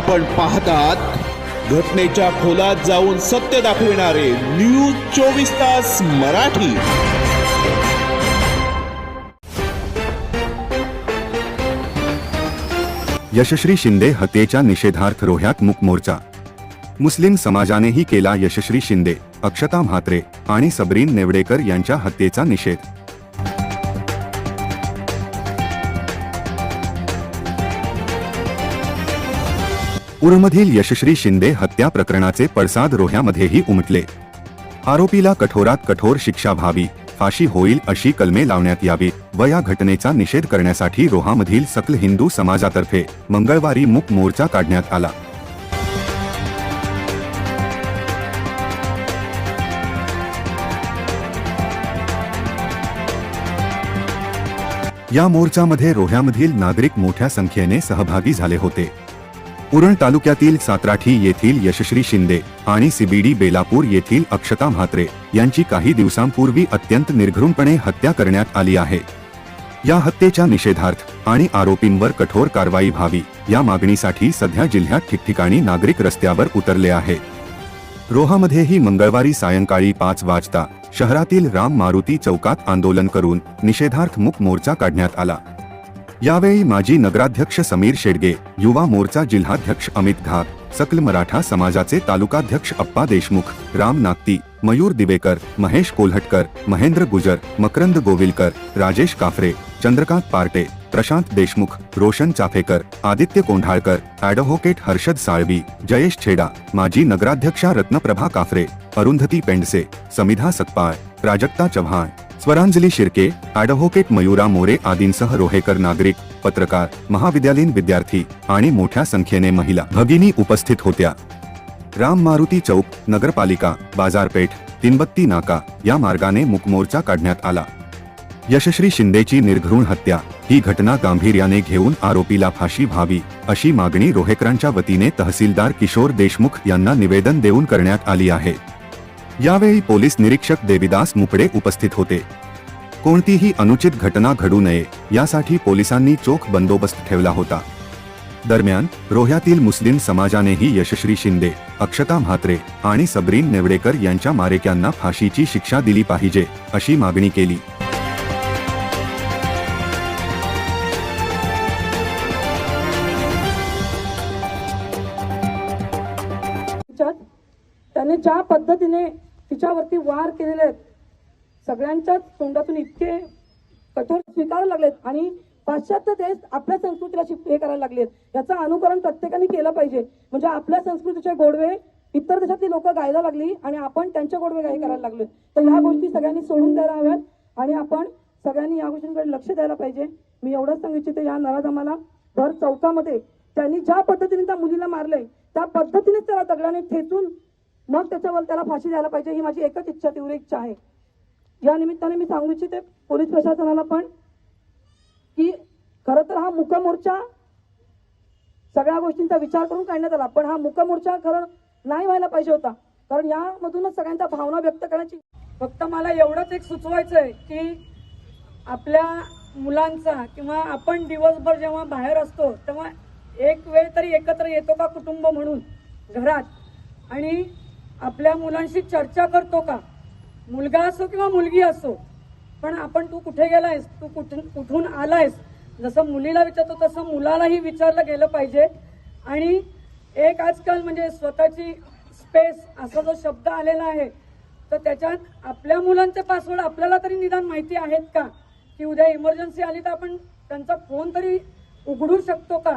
आपण पाहतात घटनेच्या खोलात जाऊन सत्य दाखविणारे न्यूज चोवीस तास मराठी. यशश्री शिंदे हत्येच्या निषेधार्थ रोह्यात मुक मोर्चा. मुस्लिम समाजानेही केला यशश्री शिंदे अक्षता म्हात्रे आणि सबरीन नेवडेकर यांच्या हत्येचा निषेध. उरमधील यशश्री शिंदे हत्या प्रकरणाचे पडसाद रोह्यामध्येही उमटले. आरोपीला कठोरात कठोर शिक्षा व्हावी फाशी होईल अशी कलमे लावण्यात यावी व या घटनेचा निषेध करण्यासाठी रोहामधील सकल हिंदू समाजातर्फे मंगळवारी मूक मोर्चा काढण्यात आला. या मोर्चामध्ये रोह्यामधील नागरिक मोठ्या संख्येने सहभागी झाले होते. उरण तालुक्यातील सात्राठी येथील यशश्री शिंदे आणि सीबीडी बेलापूर येथील अक्षता म्हात्रे यांची काही दिवसांपूर्वी अत्यंत निर्घृणपणे हत्या करण्यात आली आहे. या हत्येच्या निषेधार्थ आणि आरोपींवर कठोर कारवाई व्हावी या मागणीसाठी सध्या जिल्ह्यात ठिकठिकाणी नागरिक रस्त्यावर उतरले आहे. रोहामध्येही मंगळवारी सायंकाळी पाच वाजता शहरातील राम मारुती चौकात आंदोलन करून निषेधार्थ मूक मोर्चा काढण्यात आला. यावेळी माजी नगराध्यक्ष समीर शेडगे, युवा मोर्चा जिल्हाध्यक्ष अमित घाग सकल मराठा समाजाचे तालुकाध्यक्ष अप्पा देशमुख, राम नागती, मयूर दिवेकर, महेश कोल्हटकर, महेंद्र गुजर, मकरंद गोविलकर, राजेश काफरे, चंद्रकांत पार्टे, प्रशांत देशमुख, रोशन चाफेकर, आदित्य कोंढाळकर, ॲडव्होकेट हर्षद साळवी, जयेश छेडा, माजी नगराध्यक्षा रत्नप्रभा काफरे, अरुंधती पेंडसे, समिधा सकपाळ, प्राजक्ता चव्हाण. स्वरांजली शिर्के ॲडव्होकेट मयुरा मोरे आदींसह रोहेकर नागरिक पत्रकार महाविद्यालयीन विद्यार्थी आणि मोठ्या संख्येने महिला भगिनी उपस्थित होत्या. राम मारुती चौक नगरपालिका बाजारपेठ तिनबत्ती नाका या मार्गाने मुकमोर्चा काढण्यात आला. यशश्री शिंदेची निर्घृण हत्या ही घटना गांभीर्याने घेऊन आरोपीला फाशी व्हावी अशी मागणी रोहेकरांच्या वतीने तहसीलदार किशोर देशमुख यांना निवेदन देऊन करण्यात आली आहे. यावेळी पोलीस निरीक्षक देविदास मुकडे उपस्थित होते. कोणतीही अनुचित घटना घडू नये यासाठी पोलिसांनी चोख बंदोबस्त ठेवला होता. दरम्यान रोह्यातील मुस्लिम समाजानेही यशश्री शिंदे अक्षता म्हात्रे आणि सबरीन नेवडेकर यांच्या मारेक्यांना फाशीची शिक्षा दिली पाहिजे अशी मागणी केली. त्याने ज्या पद्धतीने तिच्यावरती वार केलेले आहेत. सगळ्यांच्याच तोंडातून इतके कठोर स्वीकारायला लागलेत आणि पाश्चात्य देश आपल्या संस्कृतीला हे करायला लागलेत. याचं अनुकरण प्रत्येकाने केलं पाहिजे. म्हणजे आपल्या संस्कृतीचे गोडवे इतर देशातली लोक गायला लागली आणि आपण त्यांच्या गोडवे गाय करायला लागलो तर ह्या गोष्टी सगळ्यांनी सोडून द्यायला हव्यात आणि आपण सगळ्यांनी या गोष्टींकडे लक्ष द्यायला पाहिजे. मी एवढंच सांगू इच्छिते या नराधमाला भर चौकामध्ये. त्यांनी ज्या पद्धतीने त्या मुलीला मारलंय त्या पद्धतीनेच त्याला दगडाने ठेचून मग त्याच्यावर त्याला फाशी द्यायला पाहिजे ही माझी एकच इच्छा तीव्र इच्छा आहे. या निमित्ताने मी सांगू इच्छिते पोलीस प्रशासनाला पण की खरं तर हा मुकमोर्चा सगळ्या गोष्टींचा विचार करून काढण्यात आला पण हा मुकमोर्चा खरं नाही व्हायला पाहिजे होता. कारण यामधूनच सगळ्यांच्या भावना व्यक्त करण्याची फक्त मला एवढंच एक सुचवायचं आहे की आपल्या मुलांचा किंवा आपण दिवसभर जेव्हा बाहेर असतो तेव्हा एक वेळ तरी एकत्र येतो का कुटुंब म्हणून घरात. आणि आपल्या मुलांशी चर्चा करतो का? मुलगा असो किंवा मुलगी असो पण आपण तू कुठे गेलायस? तू कुठून कुठून आलायस? जसं मुलीला विचारतो तसं मुलालाही विचारलं गेलं पाहिजे. आणि एक आजकाल म्हणजे स्वतःची स्पेस असा जो शब्द आलेला आहे तर त्याच्यात आपल्या मुलांचे पासवर्ड आपल्याला तरी निदान माहिती आहेत का? की उद्या इमर्जन्सी आली तर आपण त्यांचा फोन तरी उघडू शकतो का?